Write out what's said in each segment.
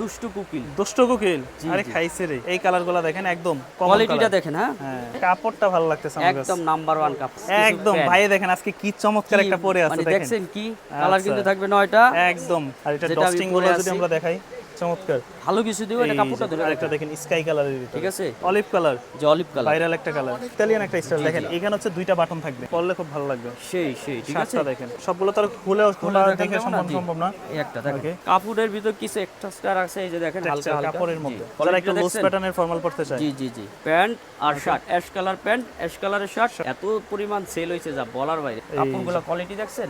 দুষ্টু কুকিল। দুষ্ট কুকিল? আরে খাইছে রে। এই কালারগুলা দেখেন একদম কোয়ালিটিটা দেখেন হ্যাঁ? হ্যাঁ। কাপড়টা ভালো লাগতেছে আমার একদম নাম্বার ওয়ান কাপড়। একদম ভাই দেখেন আজকে কি চমৎকার একটা পরে আছে মানে দেখেন। দেখছেন কি? কালার আচ্ছা। কিন্তু থাকবে নয়টা। একদম আর এটা ডস্টিংগুলো যদি আমরা দেখাই। চমৎকার। ভালো কিছু দিও এটা কাপড়টা ধরে আরেকটা দেখেন স্কাই কালারের ভিতরে। ঠিক আছে? Olive colour. যে অলিভ কালার। ভাইরাল একটা কালার। ইতালিয়ান একটা স্টাইল দেখেন এখানে হচ্ছে দুইটা বাটন থাকবে। পরলে খুব ভালো লাগবে। সেই সেই ঠিক আছে? দেখেন। সবগুলো তো খুলে খোলা দেখে সম্ভব সম্ভব না। এই একটা দেখেন। কাপড়ের ভিতর কিছু একটা স্টার আছে এই যে দেখেন হালকা হালকা। কাপড়ের মধ্যে। যারা একটু লুজ প্যাটার্নের ফর্মাল পড়তে চায়। জি জি জি। প্যান্ট আর shirt ash colour pant ash কালারের শার্ট এত পরিমাণ সেল হয়েছে যা বলার বাইরে। কাপড়গুলো কোয়ালিটি দেখছেন?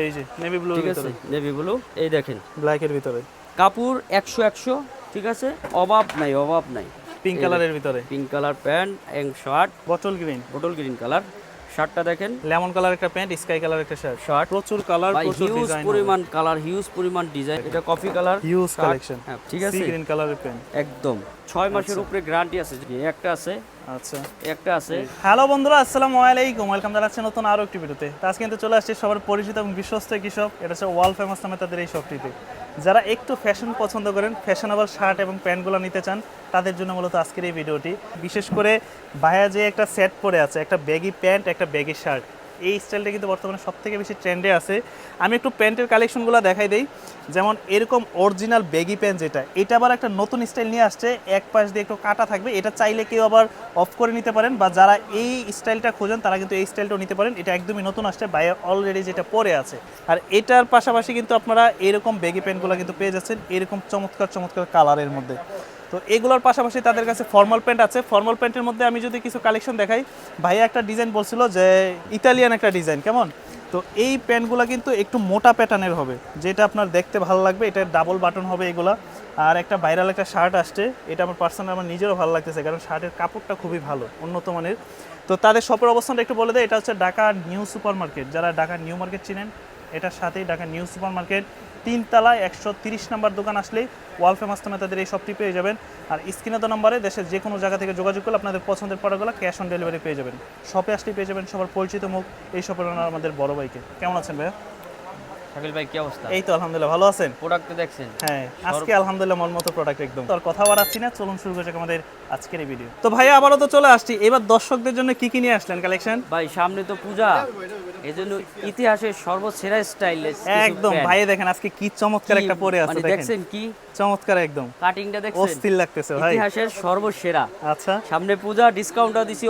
এই যে নেভি ব্লু ঠিক আছে নেভি ব্লু এই দেখেন। ব্ল্যাক এর ভিতরে। কাপড় একশো একশো ঠিক আছে? অভাব নাই অভাব নাই। পিঙ্ক কালারের ভিতরে? Pink colour pant and shirt bottle green bottle green colour শার্টটা দেখেন। লেমন কালার একটা প্যান্ট স্কাই কালার একটা শার্ট শার্ট প্রচুর কালার প্রচুর হিউজ পরিমাণ কালার হিউজ পরিমাণ ডিজাইন এটা কফি কালার হিউজ কালেকশন হ্যাঁ ঠিক আছে? গ্রিন কালারের প্যান্ট একদম। ছয় মাসের উপরে গ্যারান্টি আছে। একটা আছে আচ্ছা। একটা আছে। হ্যালো বন্ধুরা আসসালামু আলাইকুম। ওয়েলকাম জানাচ্ছি নতুন আরও একটি ভিডিওতে। তো আজকে কিন্তু চলে আসছে সবার পরিচিত এবং বিশ্বস্ত একটি শপ এটা হচ্ছে ওয়াল ফেমাস নামে তাদের এই শপটিতে যারা একটু ফ্যাশন পছন্দ করেন ফ্যাশনেবল শার্ট এবং প্যান্টগুলো নিতে চান তাদের জন্য মূলত আজকের এই ভিডিওটি। বিশেষ করে ভাইয়া যে একটা সেট পরে আছে একটা ব্যাগি প্যান্ট একটা ব্যাগি শার্ট এই স্টাইলটা কিন্তু বর্তমানে সব থেকে বেশি ট্রেন্ডে আছে। আমি একটু প্যান্টের কালেকশনগুলো দেখাই দেই। যেমন এরকম অরিজিনাল ব্যাগি প্যান্ট যেটা এটা আবার একটা নতুন স্টাইল নিয়ে আসছে। এক পাশ দিয়ে একটু কাটা থাকবে। এটা চাইলে কেউ আবার অফ করে নিতে পারেন বা যারা এই স্টাইলটা খোঁজেন, তারা কিন্তু এই স্টাইলটাও নিতে পারেন। এটা একদমই নতুন আসছে বাইরে অলরেডি যেটা পরে আছে। আর এটার পাশাপাশি কিন্তু আপনারা এরকম ব্যাগি প্যান্টগুলো কিন্তু পেয়ে যাচ্ছেন। এরকম চমৎকার চমৎকার কালারের মধ্যে। তো এগুলোর পাশাপাশি তাদের কাছে ফর্মাল প্যান্ট আছে। ফর্মাল প্যান্টের মধ্যে আমি যদি কিছু কালেকশন দেখাই, ভাইয়া একটা ডিজাইন বলছিল যে ইতালিয়ান একটা ডিজাইন কেমন? তো এই প্যান্টগুলো কিন্তু একটু মোটা প্যাটার্নের হবে, যেটা আপনার দেখতে ভালো লাগবে, এটা ডাবল বাটন হবে এগুলা। আর একটা ভাইরাল একটা শার্ট আসছে, এটা আমার পার্সোনাল আমার নিজেরও ভালো লাগতেছে, কারণ শার্টের কাপড়টা খুবই ভালো, উন্নত মানের। তো তাদের শপের অবস্থানটা একটু বলে দেয় এটা হচ্ছে ঢাকা নিউ সুপার মার্কেট যারা ঢাকা নিউ মার্কেট চিনেন এটার সাথেই ঢাকা নিউ সুপার মার্কেট তিনতলায় একশো তিরিশ নাম্বার দোকান আসলে ওয়াল ফেমাস তাদের এই সবটি পেয়ে যাবেন। আর স্ক্রিনে তো নম্বরে দেশের যে কোনো জায়গা থেকে যোগাযোগ করলে আপনাদের পছন্দের প্রোডাক্টগুলো ক্যাশ অন ডেলিভারি পেয়ে যাবেন। শপে আসলে পেয়ে যাবেন সবার পরিচিত মুখ, এই শপের আমাদের বড় ভাইকে। কেমন আছেন ভাইয়া? শাকিল ভাই কি অবস্থা? এই তো আলহামদুলিল্লাহ ভালো আছেন? প্রোডাক্ট দেখছেন। হ্যাঁ আজকে আলহামদুলিল্লাহ মন মতো প্রোডাক্ট একদম। তো কথা বাড়াচ্ছি না চলুন শুরু আমাদের আজকের এই ভিডিও তো আবারও তো চলে আসছি। এবার দর্শকদের জন্য কি কি নিয়ে আসলেন কালেকশন ভাই সামনে তো পূজা। এজন্য ইতিহাসের সর্বসেরা স্টাইল একদম ভাই দেখেন আজকে কি চমৎকার একটা পরে আছে দেখেন। দেখছেন কি? চমৎকার একদম। কাটিংটা দেখছেন? অস্থির লাগতেছে ভাই। ইতিহাসের সর্বসেরা। আচ্ছা। সামনে পূজা ডিসকাউন্টও দিছি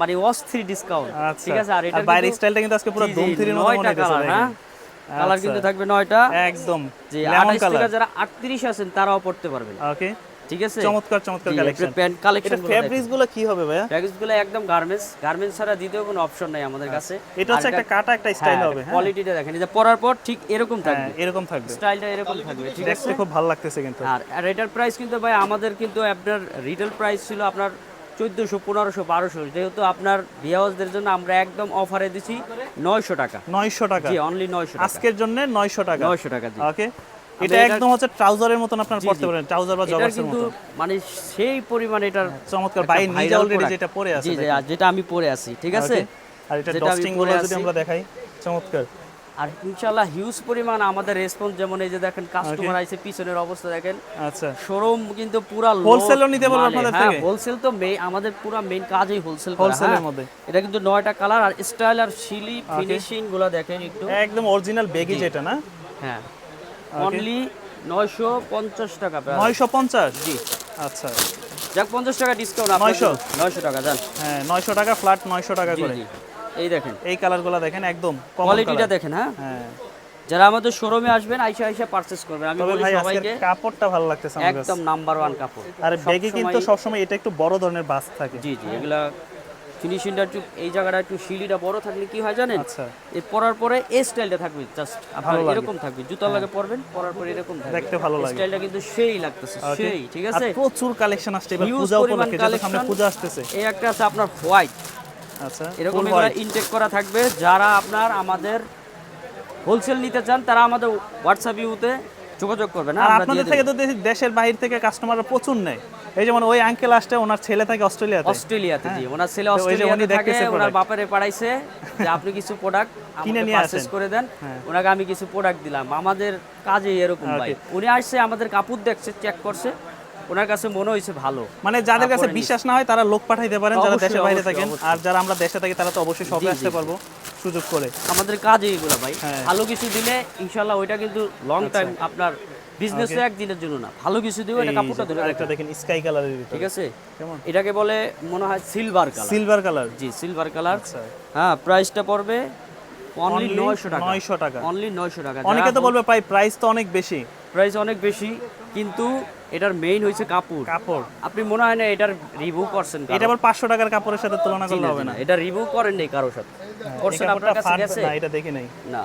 মানে অস্থির ডিসকাউন্ট আচ্ছা। ঠিক আছে আর এটা বাইরের স্টাইলটা কিন্তু আজকে পুরো দম মতো মনে হইতেছে কালার হ্যাঁ আচ্ছা। কিন্তু থাকবে নয়টা। একদম। লেমন আঠাশ থেকে যারা আটত্রিশ আছেন তারাও পড়তে পারবেন। ওকে ঠিক আছে? চমৎকার চমৎকার কালেকশন প্যান্ট এটা কালেকশন ফেব্রিক্সগুলো কি হবে ভাইয়া? প্যাকেজগুলো একদম গার্মেন্টস গার্মেন্টস ছাড়া দ্বিতীয় কোনো অপশন নাই আমাদের কাছে। এটা হচ্ছে একটা কাটা একটা স্টাইল হবে হ্যাঁ? কোয়ালিটিটা দেখেন। এই যে পরার পর ঠিক এরকম হ্যাঁ, থাকবে। এরকম থাকবে। স্টাইলটা এরকম থাকবে ঠিক আছে? দেখতে খুব ভালো লাগতেছে কিন্তু। আর আর এটার প্রাইস কিন্তু ভাই আমাদের কিন্তু আপনার রিটেল প্রাইস ছিল আপনার চোদ্দোশো পনেরোশো বারোশো যেহেতু আপনার ভিয়াওয়াজদের জন্য আমরা একদম অফারে দিছি নয়শো টাকা। নয়শো টাকা। জি অনলি নয়শো টাকা। আজকের জন্য নয়শো টাকা। নয়শো টাকা ওকে এটা একদম হচ্ছে ট্রাউজারের মতন আপনার পড়তে পারেন ট্রাউজার বা জগার্সের মতো মানে সেই পরিমাণ এটার চমৎকার। বাই নিজে অলরেডি যেটা পরে আছে জি যেটা আমি পরে আছি ঠিক আছে? আর এটা গুলো যদি আমরা দেখাই চমৎকার। আর ইনশাল্লাহ হিউজ পরিমাণ আমাদের রেসপন্স যেমন এই যে দেখেন কাস্টমার আইছে পিছনের অবস্থা দেখেন। আচ্ছা। শোরুম কিন্তু পুরা ও নিতে পারবে আপনাদের থেকে? হোলসেল তো মেইন আমাদের পুরো মেইন কাজই হোলসেল হোলসেলের মধ্যে। এটা কিন্তু নয়টা কালার আর স্টাইল আর শিলি ফিনিশিংগুলো দেখেন একটু। একদম অরিজিনাল বেগি যেটা না? হ্যাঁ। অনলি নয়শো পঞ্চাশ টাকা প্রায়। নয়শো পঞ্চাশ? জি। আচ্ছা। যাক পঞ্চাশ টাকা ডিসকাউন্ট 900? নয়শো? টাকা যান। হ্যাঁ নয়শো টাকা ফ্ল্যাট নয়শো টাকা জি করে। জি। এই দেখেন। এই কালারগুলো দেখেন একদম কোয়ালিটিটা দেখেন হ্যাঁ? হ্যাঁ। যারা আমাদের শোরুমে আসবেন আইসা আইসা পারচেজ করবেন। আমি বলি সবাইকে কাপড়টা ভালো লাগতেছে আমার কাছে। একদম নাম্বার ওয়ান কাপড়। আর সবসময়- কিন্তু সবসময় এটা একটু বড় ধরনের বাস থাকে। জি জি এগুলা ফিনিশিংটা একটু এই জায়গাটা একটু সিঁড়িটা বড় থাকলে কি হয় জানেন? আচ্ছা। এই পরার পরে এই স্টাইলটা থাকবে জাস্ট আপনার এরকম থাকবে জুতার লাগে পরবেন পরার পরে এরকম থাকবে। দেখতে ভালো লাগে। স্টাইলটা কিন্তু সেই লাগতেছে সেই ঠিক আছে? প্রচুর কালেকশন আসছে এবার পূজা উপলক্ষে যেহেতু সামনে পূজা আসতেছে। এই একটা আছে আপনার হোয়াইট এরকম এগুলো white। ইনটেক করা থাকবে। যারা আপনার আমাদের হোলসেল নিতে চান তারা আমাদের হোয়াটসঅ্যাপ ইউতে যোগাযোগ করবেন আর হ্যাঁ, আপনাদের থেকে তো দেশের বাইরে থেকে কাস্টমাররা প্রচুর নেয়। এই যেমন ওই আঙ্কেল আসছে ওনার ছেলে থাকে অস্ট্রেলিয়াতে। অস্ট্রেলিয়াতে জি। ওনার ছেলে অস্ট্রেলিয়াতে থাকে ওনার বাপারে পাঠাইছে যে আপনি কিছু প্রোডাক্ট কিনে নিয়ে আসেন। করে দেন। হ্যাঁ। ওনাকে আমি কিছু প্রোডাক্ট দিলাম। আমাদের কাজে এরকম ভাই। উনি আসছে আমাদের কাপড় দেখছে চেক করছে। ওনার কাছে মনে হয়েছে ভালো। মানে যাদের কাছে বিশ্বাস না হয় তারা লোক পাঠাইতে পারেন যারা দেশের বাইরে থাকেন। আর যারা আমরা দেশে থাকি তারা তো অবশ্যই সবে আসতে পারব সুযোগ করে। আমাদের কাজে এগুলো ভাই। হ্যাঁ। ভালো কিছু দিলে ইনশাল্লাহ ওইটা কিন্তু লং টাইম আপনার বিজনেস একদিনের জন্য না। ভালো কিছু দিও এটা কাপড়টা ধরে আরেকটা দেখেন স্কাই কালারের ঠিক আছে? কেমন? এটাকে বলে মনে হয় সিলভার কালার সিলভার কালার জি সিলভার কালার আচ্ছা। হ্যাঁ প্রাইসটা পড়বে অনলি Only 900 টাকা। 900 টাকা। অনলি 900 টাকা। অনেকে তো বলবে ভাই প্রাইস তো অনেক বেশি। প্রাইস অনেক বেশি। কিন্তু এটার মেইন হইছে কাপড়। কাপড়। আপনি মনে হয় না এটার রিভিউ করছেন এটা আবার পাঁচশো টাকার কাপড়ের সাথে তুলনা করলে হবে না। এটা রিভিউ করেন নাই কারোর সাথে। করছেন আপনার কাছে গেছে? না এটা দেখি নাই। না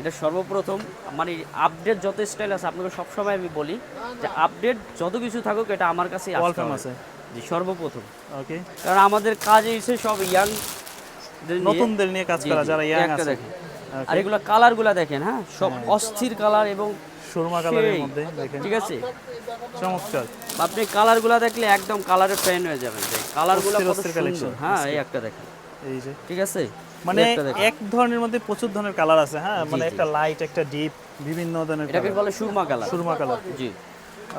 এটা সর্বপ্রথম মানে আপডেট যত স্টাইল আছে আপনাকে সবসময় আমি বলি যে আপডেট যত কিছু থাকুক এটা আমার কাছে আছে। জি সর্বপ্রথম। ওকে কারণ আমাদের কাজ হচ্ছে সব ইয়াং নতুনদের নিয়ে কাজ করা যারা ইয়াং আছে। আর এগুলো কালারগুলা দেখেন হ্যাঁ? সব অস্থির কালার এবং সুরমা কালারের মধ্যে দেখেন। ঠিক আছে। চমৎকার। আপনি কালারগুলা দেখলে একদম কালারের ফ্যান হয়ে যাবেন। কালারগুলো অস্থির কত সুন্দর। হ্যাঁ এই একটা দেখেন। এই যে। ঠিক আছে? মানে। এক ধরনের মধ্যে প্রচুর ধরনের কালার আছে হ্যাঁ? মানে একটা লাইট একটা ডিপ বিভিন্ন ধরনের এটাকে বলে সুরমা কালার সুরমা কালার জি।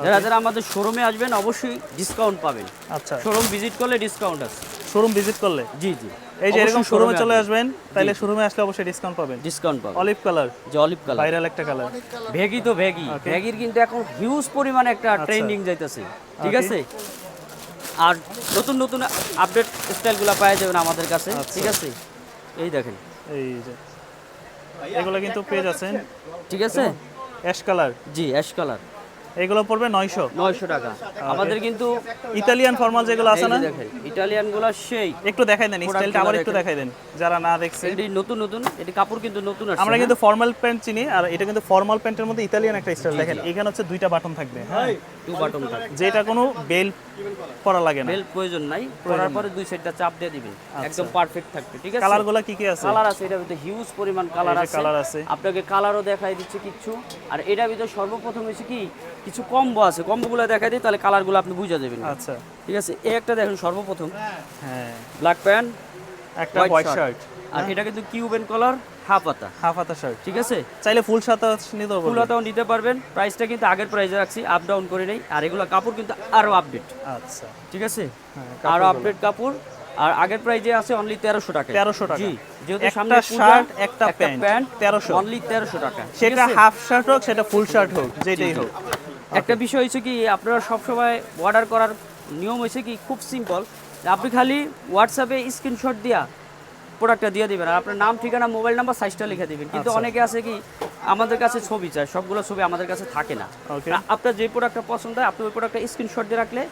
যারা যারা আমাদের শোরুমে আসবেন অবশ্যই ডিসকাউন্ট পাবেন। আচ্ছা। শোরুম ভিজিট করলে ডিসকাউন্ট আছে। শোরুম ভিজিট করলে? জি জি। এই যে এরকম শোরুমে চলে আসবেন। তাহলে শোরুমে আসলে অবশ্যই ডিসকাউন্ট পাবেন। ডিসকাউন্ট পাবেন। অলিভ কালার যে অলিভ কালার ভাইরাল একটা কালার ভেগি তো ভেগি ভেগির কিন্তু এখন হিউজ পরিমাণে একটা ট্রেন্ডিং যাইতেছে। ঠিক আচ্ছা। আছে? আর নতুন নতুন আপডেট স্টাইলগুলো পাওয়া যাবেন আমাদের কাছে। আচ্ছা। ঠিক আছে? এই দেখেন। এই যে। এগুলো কিন্তু পেয়ে যাচ্ছেন ঠিক আছে? অ্যাশ কালার জি অ্যাশ কালার এগুলো পড়বে নয়শো। নয়শো টাকা। আমাদের কিন্তু ইতালিয়ান ফর্মাল যেগুলো আছে না? দেখেন ইটালিয়ানগুলা সেই একটু দেখাই দেন স্টাইলটা আবার একটু দেখাই দেন যারা না দেখছে। এটি নতুন নতুন এটি কাপড় কিন্তু নতুন আসছে আমরা হ্যাঁ? কিন্তু ফর্মাল প্যান্ট চিনি আর এটা কিন্তু ফর্মাল প্যান্টের মধ্যে ইতালিয়ান একটা স্টাইল দেখেন এখানে হচ্ছে দুইটা বাটন থাকবে হ্যাঁ? টু বাটন থাকে যেটা কোনো বেল করা লাগে না। বেল্ট প্রয়োজন নাই পরার পরে দুই সাইডটা চাপ দিয়ে দিবেন একদম পারফেক্ট থাকবে ঠিক আছে? কালারগুলো কি কি আছে? কালার আছে এটার ভিতরে হিউজ পরিমাণ কালার আছে। কালার আছে। আপনাকে কালারও দেখাই দিচ্ছে কিছু। আর এটার ভিতরে সর্বপ্রথম হচ্ছে কি? কিছু কম্বো আছে। কম্বোগুলো দেখা দিই তাহলে কালারগুলো আপনি বুঝে যাবেন। আচ্ছা। ঠিক আছে? এই একটা দেখেন সর্বপ্রথম। হ্যাঁ। ব্ল্যাক প্যান্ট একটা হোয়াইট শার্ট আর এটা কিন্তু কিউবেন কালার হাফ হাতা হাফ হাতা শার্ট ঠিক আছে? চাইলে ফুল সাথে নিতেও ফুল হাতাও নিতে পারবেন। প্রাইসটা কিন্তু আগের প্রাইসে রাখছি আপ ডাউন করে নেই। আর এগুলো কাপড় কিন্তু আরও আপডেট আচ্ছা। ঠিক আছে? হ্যাঁ, আরও আপডেট কাপড়। আর আগের প্রাইজে আছে অনলি তেরোশো টাকা। 1300 টাকা। জি যেহেতু সামনে shirt, একটা প্যান্ট, প্যান্ট 1300 অনলি তেরোশো টাকা। সেটা হাফ শার্ট হোক সেটা ফুল শার্ট হোক যেটাই হোক। একটা বিষয় হচ্ছে কি আপনারা সবসময় অর্ডার করার নিয়ম হয়েছে কি খুব সিম্পল আপনি খালি হোয়াটসঅ্যাপে স্ক্রিনশট দিয়া প্রোডাক্টটা দিয়ে দিবেন আর আপনার নাম ঠিকানা মোবাইল নাম্বার সাইজটা লিখে দিবেন। কিন্তু আচ্ছা। অনেকে আছে কি আমাদের কাছে ছবি চায় সবগুলো ছবি আমাদের কাছে থাকে না। আপনার যে প্রোডাক্টটা পছন্দ হয় আপনি ওই প্রোডাক্টটা স্ক্রিনশট দিয়ে রাখলে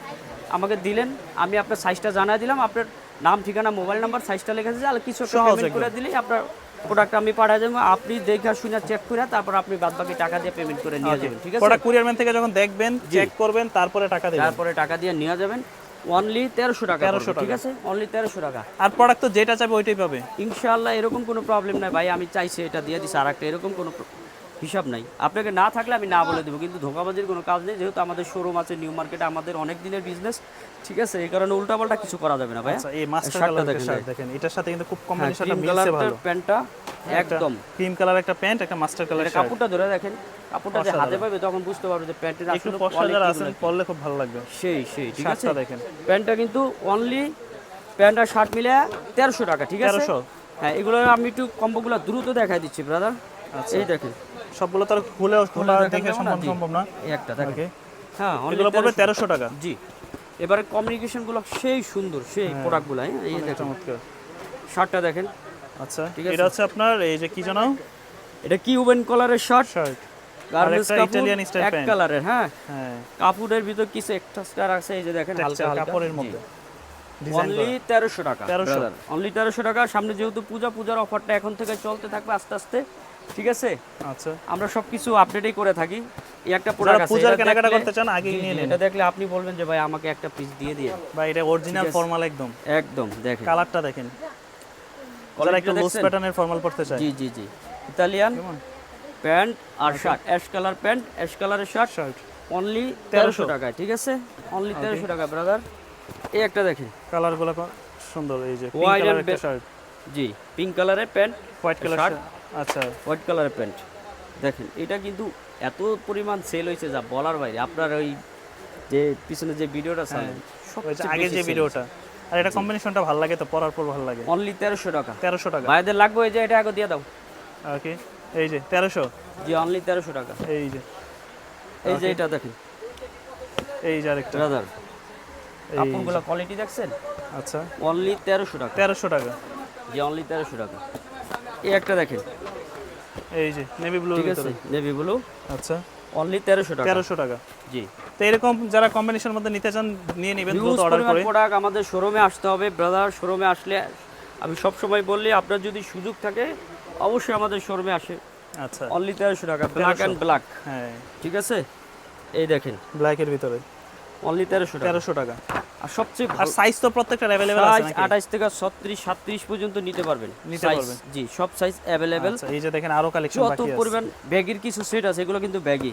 আমাকে দিলেন আমি আপনার সাইজটা জানাই দিলাম আপনার নাম ঠিকানা মোবাইল নাম্বার সাইজটা লিখে দিয়েছি আর কিছু করে দিলেই আপনার প্রোডাক্ট আমি পাঠিয়ে দেবো। আপনি দেখা শুনে চেক করে তারপর আপনি বাদ বাকি টাকা দিয়ে পেমেন্ট করে নিয়ে যাবেন ঠিক আছে? প্রোডাক্ট কুরিয়ার ম্যান থেকে যখন দেখবেন চেক করবেন তারপরে টাকা দেবেন। তারপরে টাকা দিয়ে নিয়ে যাবেন। অনলি তেরোশো টাকা তেরোশো ঠিক আছে? অনলি তেরোশো টাকা। আর প্রোডাক্ট তো যেটা চাইবে ওইটাই পাবে। ইনশাআল্লাহ এরকম কোনো প্রবলেম নাই। ভাই আমি চাইছি এটা দিয়ে দিচ্ছি আর একটা এরকম কোনো হিসাব নাই। আপনাকে না থাকলে আমি না বলে দেবো কিন্তু ধোকাবাজির কোনো কাজ নেই। যেহেতু আমাদের শোরুম আছে নিউ মার্কেটে আমাদের অনেক দিনের বিজনেস ঠিক আছে? এই কারণে উল্টাপাল্টা কিছু করা যাবে না ভাই আচ্ছা এই মাস্টার দেখেন এটার সাথে কিন্তু খুব হ্যাঁ কম্বিনেশনটা মিলছে ভালো। প্যান্টটা একদম। ক্রিম কালার একটা প্যান্ট একটা মাস্টার কালার কাপড়টা ধরে দেখেন কাপড়টা যে হাতে পাবে তখন বুঝতে পারবে যে প্যান্টের আসলে পশা যারা quality আছেনগুলো কি। পরলে খুব ভালো লাগবে। সেই সেই ঠিক আছে? দেখেন। প্যান্টটা কিন্তু অনলি প্যান্ট আর শার্ট মিলে তেরোশো টাকা ঠিক আছে? 1300 হ্যাঁ এগুলো আমি একটু কম্বোগুলো দ্রুত দেখাই দিচ্ছি ব্রাদার আচ্ছা। এই দেখেন। সবগুলো তো আর খুলে খোলা দেখে সম্ভব সম্ভব না। এই একটা দেখেন। ওকে। হ্যাঁ এগুলো পড়বে 1300 তেরোশো টাকা। জি। এবারে কমিউনিকেশনগুলো সেই সুন্দর সেই প্রোডাক্টগুলো হ্যাঁ এই দেখেন। চমৎকার। শার্টটা দেখেন। আচ্ছা ঠিক আছে। এটা হচ্ছে আপনার এই যে কি জানো? এটা কিউবেন কলারের শার্ট। শার্ট। গার্মেন্টস একটা style এক। কালারের হ্যাঁ। হ্যাঁ। কাপড়ের ভিতর কিছু এক্সট্রা স্টার আছে এই যে দেখেন হালকা হালকা। কাপড়ের মধ্যে। ডিজাইন অনলি তেরোশো টাকা। 1300 অনলি তেরোশো টাকা। সামনে যেহেতু পূজা পূজার অফারটা এখন থেকে চলতে থাকবে আস্তে আস্তে। ঠিক আছে? আচ্ছা। আমরা সবকিছু আপডেটই করে থাকি। এই একটা প্রোডাক্ট আছে পূজার কেনাকাটা করতে চান আগে নিয়ে নিন। এটা দেখলে আপনি বলবেন যে ভাই আমাকে একটা পিস দিয়ে দিয়ে বা এটা অরিজিনাল ফর্মাল একদম। একদম দেখেন। কালারটা দেখেন। Quality একটু লুজ প্যাটার্নের ফর্মাল পড়তে চায়। জি জি জি। ইতালিয়ান প্যান্ট আর shirt ash colour pant ash কালারের শার্ট শার্ট অনলি 1300 তেরোশো। টাকায় ঠিক আছে? অনলি তেরোশো টাকা ব্রাদার এই একটা দেখেন। কালারগুলো সুন্দর এই যে একটা শার্ট জি পিঙ্ক কালারের প্যান্ট হোয়াইট কালার শার্ট আচ্ছা হোয়াইট কালারের প্যান্ট। দেখেন এটা কিন্তু এত পরিমাণ সেল হয়েছে যা বলার বাইরে। আপনার ওই যে পিছনে যে ভিডিওটা চালেন আগে যে ভিডিওটা। আর এটা কম্বিনেশনটা ভালো লাগে তো পরার পর ভালো লাগে। অনলি তেরোশো টাকা। তেরোশো টাকা। ভাইদের লাগবে এই যে এটা আগে দিয়ে দাও। ওকে এই যে তেরোশো। জি অনলি তেরোশো টাকা। এই যে। এই যে এটা দেখেন। এই যে আরেকটা। ব্রাদার কাপড়গুলো কোয়ালিটি দেখছেন? আচ্ছা। অনলি তেরোশো টাকা। তেরোশো টাকা। জি অনলি তেরোশো টাকা। এই একটা দেখেন। এই যে নেভি ব্লু ঠিক আছে? নেভি ব্লু আচ্ছা। অনলি তেরোশো টাকা। তেরোশো টাকা। জি। তো এরকম যারা কম্বিনেশন মধ্যে নিতে চান নিয়ে নেবেন দ্রুত অর্ডার করে। প্রোডাক্ট আমাদের শোরুমে আসতে হবে। ব্রাদার শোরুমে আসলে আমি সব সময় বললি আপনার যদি সুযোগ থাকে অবশ্যই আমাদের শোরুমে আসে। আচ্ছা। অনলি তেরোশো টাকা। ব্ল্যাক অ্যান্ড ব্ল্যাক হ্যাঁ। ঠিক আছে? এই দেখেন। ব্ল্যাকের ভিতরে। অনলি তেরোশো টাকা। তেরোশো টাকা। আর সবচেয়ে আর সাইজ তো প্রত্যেকটা অ্যাভেলেবেল আছে নাকি? আঠাশ থেকে ছত্রিশ সাতত্রিশ পর্যন্ত নিতে পারবেন। নিতে পারবেন। জি সব সাইজ আচ্ছা, এই যে দেখেন আরও কালেকশন বাকি আছে। পরিমাণ ব্যাগের কিছু সেট আছে এগুলো কিন্তু ব্যাগি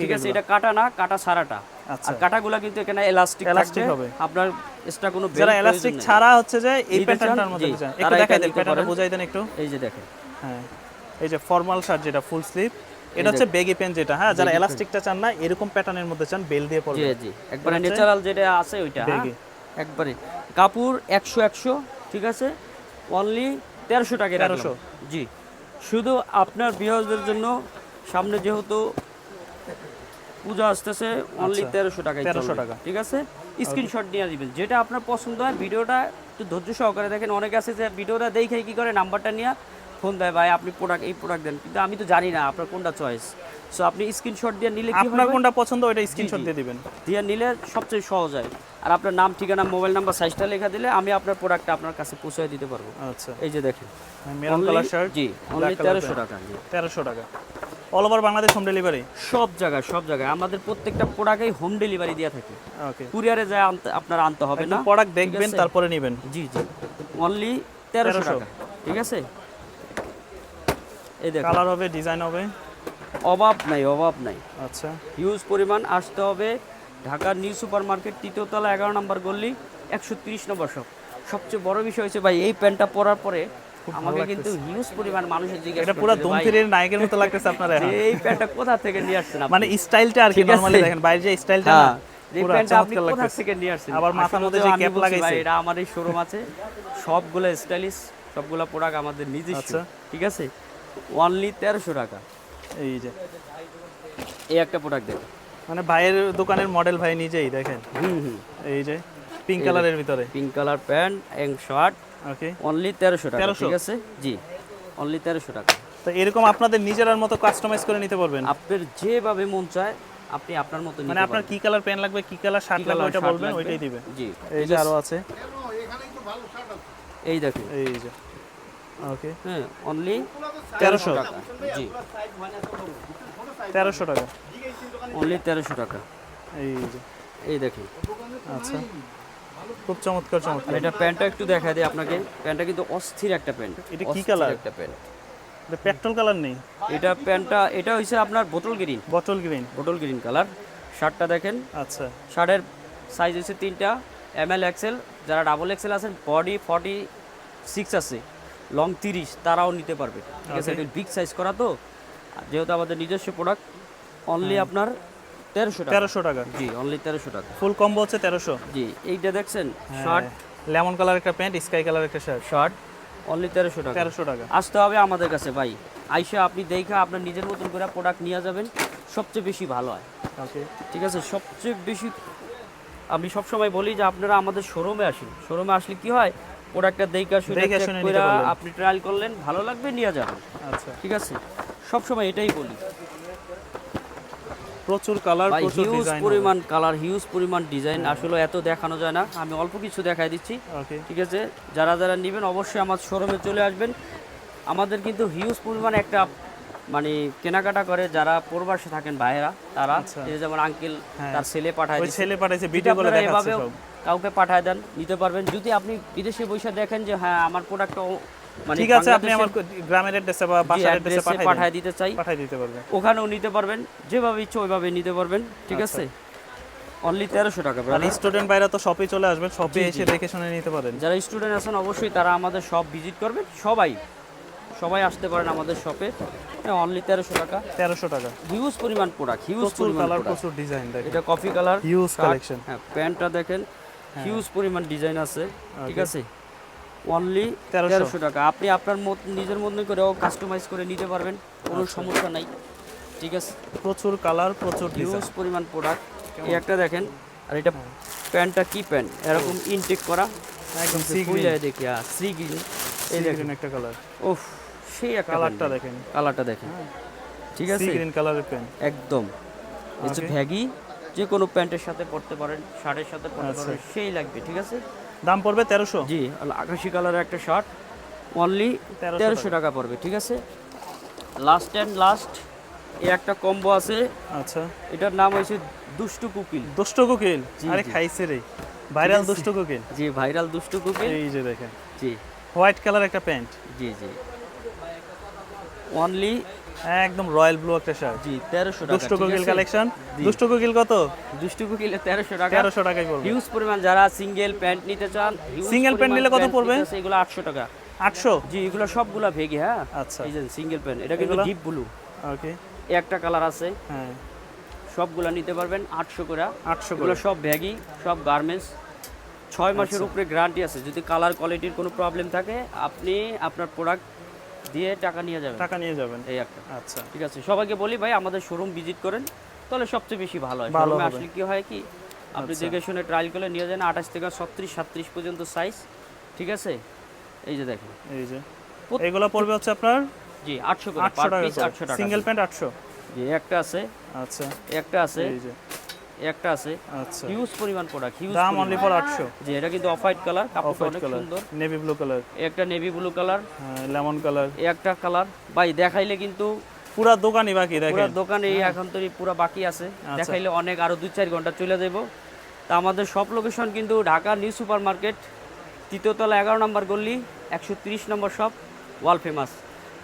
ঠিক আছে এটা কাটা না কাটা সারাটা। আচ্ছা। আর কাটাগুলো কিন্তু এখানে এলাস্টিক হবে। আপনার এক্সট্রা কোনো যারা এলাস্টিক ছাড়া হচ্ছে যে এই প্যাটার্নটার মধ্যে একটু দেখাই দেন প্যাটার্নটা। বোঝাই দেন একটু। এই যে দেখেন। হ্যাঁ। এই যে ফর্মাল শার্ট যেটা ফুল স্লিভ এটা হচ্ছে বেগি প্যান্ট যেটা হ্যাঁ? যারা এলাস্টিকটা চান না এরকম প্যাটার্নের মধ্যে চান বেল দিয়ে পরবে জি জি। একবারে ন্যাচারাল যেটা আছে ওইটা হ্যাঁ? একবারে। কাপড় একশো একশো ঠিক আছে? অনলি তেরোশো টাকা 1300 জি। শুধু আপনার বিহারদের জন্য সামনে যেহেতু পূজা আসতেছে অনলি আচ্ছা, তেরোশো টাকা 1300 টাকা। ঠিক আছে? স্ক্রিনশট নিয়ে দিবেন যেটা আপনার পছন্দ হয় ভিডিওটা একটু ধৈর্য সহকারে দেখেন। অনেকে আছে যে ভিডিওটা দেখে কি করে নাম্বারটা নিয়ে ফোন দেয় ভাই আপনি প্রোডাক্ট এই প্রোডাক্ট দেন। কিন্তু আমি তো জানি না আপনার কোনটা চয়েস সো আপনি স্ক্রিনশট দিয়ে নিলে কি আপনার কোনটা পছন্দ ওইটা স্ক্রিনশট দিয়ে দিবেন। দিয়ে নিলে সবচেয়ে সহজ হয়। আর আপনার নাম ঠিকানা মোবাইল নাম্বার সাইজটা লেখা দিলে আমি আপনার প্রোডাক্টটা আপনার কাছে পৌঁছে দিতে পারব। আচ্ছা। এই যে দেখেন। মেরুন কালার শার্ট জি অনলি black colour তেরোশো pant। টাকা জি। তেরোশো টাকা। All over Bangladesh home delivery সব জায়গায় সব জায়গায়। আমাদের প্রত্যেকটা প্রোডাক্টেই হোম ডেলিভারি দেওয়া থাকে। ওকে কুরিয়ারে যায় আনতে আপনার আনতে হবে না। প্রোডাক্ট দেখবেন তারপরে নেবেন। জি জি। অনলি তেরোশো 1300 টাকা। ঠিক আছে? এই দেখো। কালার হবে ডিজাইন হবে? অভাব নাই অভাব নাই। আচ্ছা। হিউজ পরিমাণ আসতে হবে। ঢাকার নিউ সুপার মার্কেট তৃতীয়তলা এগারো নম্বর গল্লি একশো তিরিশ নম্বর শপ সবচেয়ে বড় বিষয় হচ্ছে ভাই এই প্যান্টটা পরার পরে আমাকে কিন্তু হিউজ পরিমাণ মানুষের জিজ্ঞাসা এটা পুরো দুমতিরের নায়কের মতো লাগতেছে আপনার এই প্যান্টটা কোথা থেকে নিয়ে আসছেন মানে স্টাইলটা আর কি নরমালি দেখেন বাইরে যে স্টাইলটা না হ্যাঁ প্যান্টটা আপনি কোথা থেকে নিয়ে আসছেন? আবার মাথার মধ্যে যে ক্যাপ লাগাইছে। এটা আমার এই শোরুম আছে। সবগুলো স্টাইলিশ সবগুলো প্রোডাক্ট আমাদের নিজস্ব। আচ্ছা। ঠিক আছে? অনলি তেরোশো টাকা। এই যে। এই একটা প্রোডাক্ট দেখেন মানে ভাইয়ের দোকানের মডেল ভাই নিজেই দেখেন? হুম হুম। এই যে পিঙ্ক কালারের ভিতরে। Pink colour pant and shirt okay only তেরোশো টাকা ঠিক আছে? জি অনলি তেরোশো টাকা। তো এরকম আপনাদের নিজের মতো কাস্টমাইজ করে নিতে পারবেন? আপনার যেভাবে মন চায় আপনি আপনার মতো মানে আপনার কি কালার প্যান্ট লাগবে কি কালার শার্ট লাগবে ওইটা বলবেন? ওইটাই দিবে জি। এই যে আরও আছে। এই দেখুন। এই যে। ওকে হ্যাঁ অনলি 1300 টাকা। জি। তেরোশো টাকা। অনলি তেরোশো টাকা। এই যে। এই দেখুন। আচ্ছা। খুব চমৎকার চমৎকার। এটা প্যান্টটা একটু দেখা দিই আপনাকে। প্যান্টটা কিন্তু অস্থির একটা প্যান্ট। এটা কি colour? একটা প্যান্ট। এটা পেট্রোল কালার নেই। এটা প্যান্টটা এটা হচ্ছে আপনার বোতল গ্রিন বটল গ্রিন বোতল গ্রিন কালার শার্টটা দেখেন। আচ্ছা। শার্টের সাইজ হচ্ছে তিনটা। এম এল এক্সেল যারা ডাবল এক্সেল আছেন বডি ফর্টি সিক্স আছে। লং তিরিশ তারাও নিতে পারবে। ঠিক আছে বিগ সাইজ করা তো। যেহেতু আমাদের নিজস্ব প্রোডাক্ট অনলি আপনার তেরোশো টাকা। তেরোশো টাকা। জি অনলি তেরোশো টাকা। ফুল কম্বো হচ্ছে তেরোশো। জি এইটা দেখছেন শার্ট লেমন কালার একটা প্যান্ট স্কাই কালার একটা শার্ট শার্ট অনলি তেরোশো টাকা। তেরোশো টাকা। আসতে হবে আমাদের কাছে ভাই। আইসা আপনি দেখে আপনার নিজের মতন করে প্রোডাক্ট নিয়ে যাবেন সবচেয়ে বেশি ভালো হয়। ঠিক আছে সবচেয়ে বেশি আমি সবসময় বলি যে আপনারা আমাদের শোরুমে আসুন। শোরুমে আসলে কি হয় প্রোডাক্টটা দেখা শুনে। আপনি ট্রায়াল করলেন ভালো লাগবে নিয়ে যাবেন। আচ্ছা। ঠিক আছে? সবসময় এটাই বলি। প্রচুর কালার প্রচুর ডিজাইন পরিমাণ কালার হিউজ পরিমাণ ডিজাইন আসলে এত দেখানো যায় না। আমি অল্প কিছু দেখাই দিচ্ছি। ঠিক আছে? যারা যারা নেবেন অবশ্যই আমার শোরুমে চলে আসবেন। আমাদের কিন্তু হিউজ পরিমাণ একটা মানে কেনাকাটা করে যারা প্রবাসে থাকেন ভাইয়েরা তারা। আচ্ছা। যেমন আঙ্কেল হ্যাঁ। তার ছেলে পাঠায় ছেলে পাঠাইছে ভিডিও করে দেখাচ্ছে সব। কাউকে পাঠায় দেন নিতে পারবেন। যদি আপনি বিদেশে বসে দেখেন যে হ্যাঁ আমার প্রোডাক্টটা মানে ঠিক আছে আপনি আমার গ্রামের অ্যাড্রেসে বা বাসার অ্যাড্রেসে পাঠায় দিতে চাই পাঠাই দিতে পারবেন। ওখানেও নিতে পারবেন যেভাবে ইচ্ছে ওইভাবে নিতে পারবেন ঠিক আচ্ছা। আছে? অনলি তেরোশো টাকা আর স্টুডেন্ট বাইরে তো শপে চলে আসবেন শপে। এসে দেখে শুনে নিতে পারেন। যারা স্টুডেন্ট আছেন অবশ্যই তারা আমাদের শপ ভিজিট করবেন। সবাই সবাই আসতে পারেন আমাদের শপে অনলি তেরোশো টাকা। তেরোশো টাকা। হিউজ পরিমাণ প্রোডাক্ট হিউজ কালার প্রচুর ডিজাইন এটা কফি কালার Huge collection. হ্যাঁ প্যান্টটা দেখেন। হিউজ পরিমাণ ডিজাইন আছে ঠিক আছে? অনলি তেরোশো। টাকা। আপনি আপনার মত নিজের মধ্যে করেও কাস্টমাইজ করে নিতে পারবেন কোনো আচ্ছা। সমস্যা নাই ঠিক আছে? প্রচুর কালার প্রচুর হিউজ পরিমাণ প্রোডাক্ট এই একটা দেখেন আর এটা প্যান্টটা কি প্যান্ট? এরকম ইনটেক করা। একদম দেখি হ্যাঁ সি গ্রিন এই দেখেন। একটা কালার ওফ সেই কালারটা দেখেন। কালারটা দেখেন। ঠিক আছে? গ্রিন কালারের পেন একদম। Okay. ভ্যাগি যে কোনো প্যান্টের সাথে পরতে পারেন শার্টের সাথে পরতে আচ্ছা। পারেন সেই লাগবে ঠিক আছে? দাম পড়বে তেরোশো? জি আকাশি কালারের একটা শার্ট অনলি তেরোশো টাকা। পড়বে ঠিক আছে? লাস্ট অ্যান্ড লাস্ট এই একটা কম্বো আছে। আচ্ছা। এটার নাম হয়েছে দুষ্টু কুকিল। দুষ্টু কোকিল? আরে খাইছে রে। ভাইরাল দুষ্টু দুষ্ট কোকিল। জি ভাইরাল দুষ্টু কুকিল। এই যে দেখেন। জি। হোয়াইট কালার একটা প্যান্ট। জি জি। অনলি একদম রয়্যাল ব্লু একটা শার্ট জি তেরোশো টাকা দুষ্ট কোকিল? কালেকশন দুষ্ট কোকিল কত? দুষ্টু কুকিলে তেরোশো টাকা। তেরোশো টাকায় পড়বে। হিউজ পরিমাণ যারা সিঙ্গেল প্যান্ট নিতে চান pant পরিমাণ নিলে কত পড়বে? এগুলো আটশো টাকা। আটশো? জি এগুলো সবগুলা ভেগে হ্যাঁ? আচ্ছা। এই যে সিঙ্গেল প্যান্ট এটা কিন্তু ডিপ ব্লু ওকে একটা কালার আছে। হ্যাঁ। সবগুলা নিতে পারবেন আটশো করে। আটশো এগুলো করে। সব ব্যাগি সব গার্মেন্টস ছয় মাসের আচ্ছা। উপরে গ্যারান্টি আছে। যদি কালার কোয়ালিটির কোনো প্রবলেম থাকে আপনি আপনার প্রোডাক্ট দিয়ে টাকা নিয়ে যাবেন। টাকা নিয়ে যাবেন। এই একটা। আচ্ছা। ঠিক আছে সবাইকে বলি ভাই আমাদের শোরুম ভিজিট করেন তাহলে সবচেয়ে বেশি ভালো হয়। শোরুমে আসলে কি হয় কি আপনি আচ্ছা। দেখে শুনে ট্রায়াল করলে নিয়ে যান আঠাশ থেকে ছত্রিশ সাত্রিশ পর্যন্ত সাইজ ঠিক আছে? এই যে দেখেন। এই যে। এগুলো পড়বে হচ্ছে আপনার জি আটশো করে আটশো টাকা সিঙ্গেল প্যান্ট আটশো। জি একটা আছে। আচ্ছা। একটা আছে। এই যে। একটা আছে। আচ্ছা। হিউজ পরিমাণ প্রোডাক্ট হিউজ দাম অনলি ফর আটশো। জি এটা কিন্তু অফ হোয়াইট কালার কাপড়টা অনেক সুন্দর। নেভি ব্লু কালার একটা navy blue colour lemon colour একটা কালার ভাই দেখাইলে কিন্তু পুরা দোকানই বাকি পুরো দেখেন। দোকানে এই এখন তো পুরো বাকি আছে। আচ্ছা। দেখাইলে অনেক আরও দুই চার ঘণ্টা চলে যাব। তা আমাদের সব লোকেশন কিন্তু ঢাকা নিউ সুপার মার্কেট তৃতীয়তলা এগারো নম্বর গল্লি একশো তিরিশ নম্বর শপ ওয়াল ফেমাস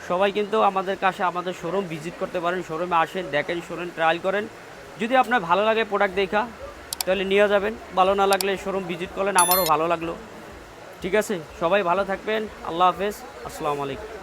সবাই কিন্তু আমাদের কাছে আমাদের শোরুম ভিজিট করতে পারেন শোরুমে আসেন দেখেন শোরুম ট্রায়াল করেন। যদি আপনার ভালো লাগে প্রোডাক্ট দেখা, তাহলে নিয়ে যাবেন। ভালো না লাগলে শোরুম ভিজিট করলেন, আমারও ভালো লাগল। ঠিক আছে? সবাই ভালো থাকবেন। আল্লাহ হাফেজ। আসসালামু আলাইকুম।